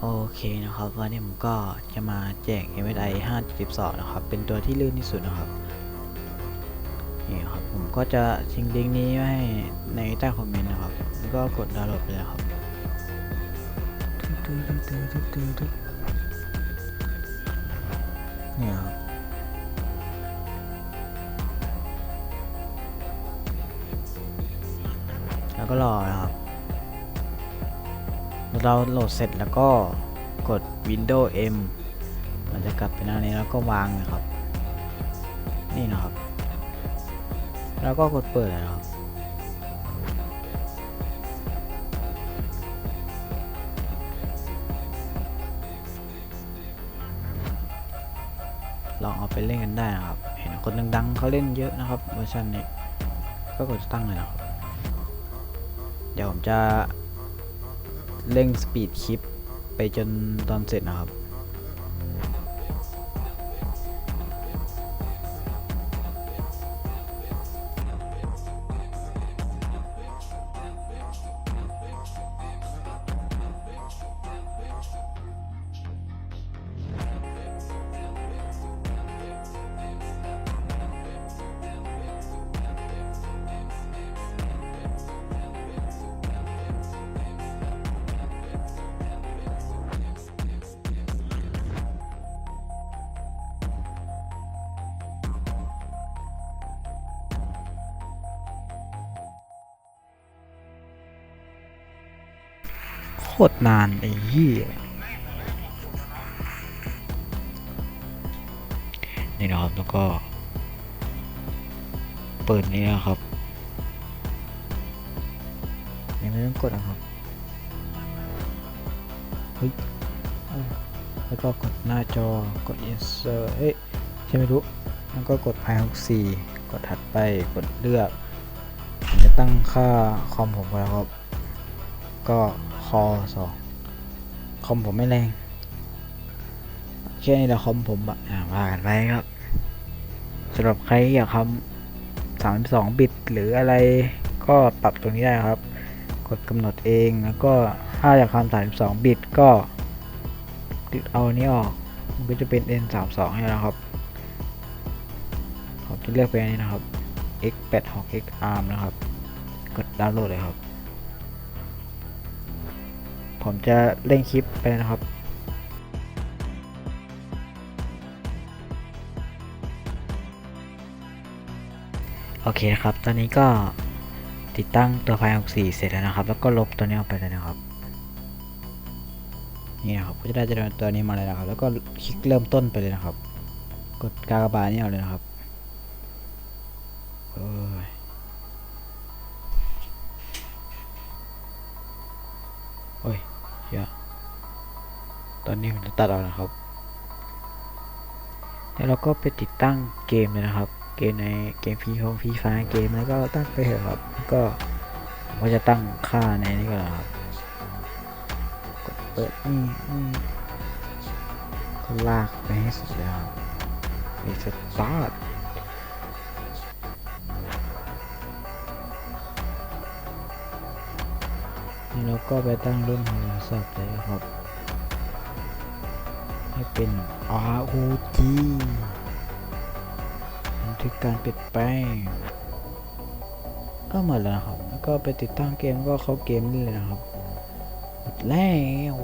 โอเคนะครับ วันนี้ผมก็จะมาแจก MSI 5.12 นะครับ เป็นตัวที่ลื่นที่สุดนะครับนี่ครับผมก็จะทิ้งลิงก์นี้ไว้ในใต้คอมเมนต์นะครับก็กดดาวน์โหลดไปเลยครับนี่ครับแล้วก็รอนะครับ เราโหลดเสร็จแล้วก็กด Windows M มันจะกลับไปหน้านี้แล้วก็วางนะครับ นี่นะครับ แล้วก็กดเปิดนะครับลองเอาไปเล่นกันได้นะครับ เห็นคนดังๆเขาเล่นเยอะนะครับเวอร์ชันนี้ ก็กดตั้งเลยนะครับ เดี๋ยวผมจะ เร่งสปีดคลิปไปจนตอนเสร็จนะครับ คตรนานไอ้เหี้ยนี่นะครับแล้วก็ เปิดนี้นะครับยังไม่ต้องกดนะครับเฮ้ยแล้วก็กดหน้าจอกด insert เอ้ยใช่ไม่รู้แล้วก็กด i 6 4กดถัดไปกดเลือก จะตั้งค่าคอมผมไว้แล้วครับ ก็ คอสองคอมผมไม่แรงแค่นี้แหละคอมผมอะอ่าว่ากันไปครับสำหรับใครอยากทำสามสองบิตหรืออะไรก็ปรับตรงนี้ได้ครับ กดกำหนดเองแล้วก็ถ้าอยากทำสามสองบิตก็ติดเอาอันนี้ออก มันก็จะเป็น N 3 2ให้แล้วครับผมจะเลือกไปอันนี้นะครับ X 8 6 X ARM นะครับ กดดาวน์โหลดเลยครับ ผมจะเล่นคลิปไปนะครับโอเคครับ ตอนนี้ก็ติดตั้งตัวไฟ64เสร็จแล้วนะครับ แล้วก็ลบตัวนี้ออกไปเลยนะครับ นี่นะครับก็จะได้ตัวนี้มาเลยนะครับ แล้วก็คลิกเริ่มต้นไปเลยนะครับ กดกากบาทนี่เอาเลยนะครับโอ้ย โอ้ย เยอะตอนนี้ผมจะตัดเอานะครับ แล้วเราก็ไปติดตั้งเกมเลยนะครับ เกมในเกมฟรีของฟรีไฟเกมแล้วก็ตั้งไปเถอะครับ ก็ผมก็จะตั้งค่าในนี้ก่อนครับ กดเปิดนี่นี่ก็ลากไปให้สุดเลยครับมีสตาร์ท นี่เราก็ไปตั้งรุ่นโทรศัพท์เลยครับ ให้เป็น ROG บันทึกการเปลี่ยนแปลงก็หมดแล้วครับ แล้วก็ไปติดตั้งเกมก็เข้าเกมนี่เลยนะครับหมดแล้ว